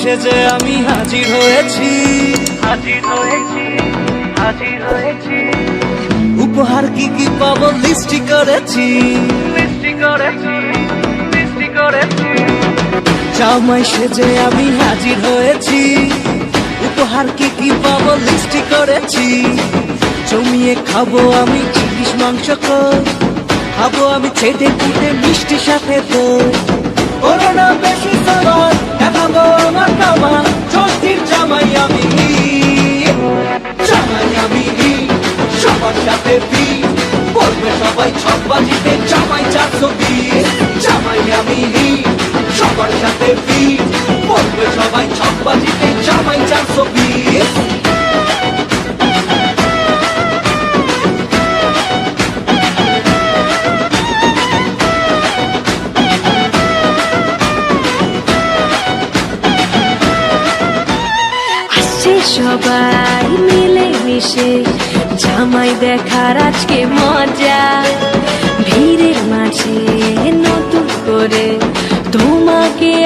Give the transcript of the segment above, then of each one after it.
সেজে আমি হাজির হয়েছি। হাজির হয়েছি হাজির হয়েছি। উপহার কি কি পাবো লিস্টি করেছি। মিষ্টি করেছি মিষ্টি করেছি। জামাই সেজে আমি হাজির হয়েছি। উপহার কি কি পাবো লিস্টি করেছি। জমিয়ে খাব আমি ইলিশ মাংস খাব আমি ছেটে কুটে মিষ্টি সাথে তো করোনা বেশি সবার সবার সাথে বি সবাই সবাই মিলে মিশে জামাই দেখার আজকে মজা।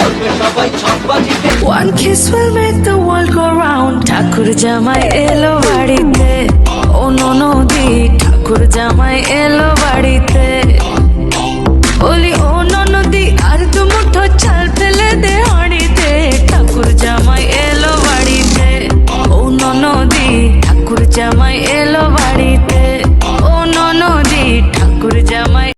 করবে সবাই ছকবাজিতে। One kiss will make the world go round ঠাকুর জামাই এলো বাড়িতে। ও ননদি ঠাকুর জামাই এলো বাড়িতে। বলি, ও ননদি আর দু মুঠো চাল ফেলে দে হাঁড়িতে। ঠাকুর জামাই এলো বাড়িতে। ও ননদি ঠাকুর জামাই এলো বাড়িতে। ও ননদি ঠাকুর জামাই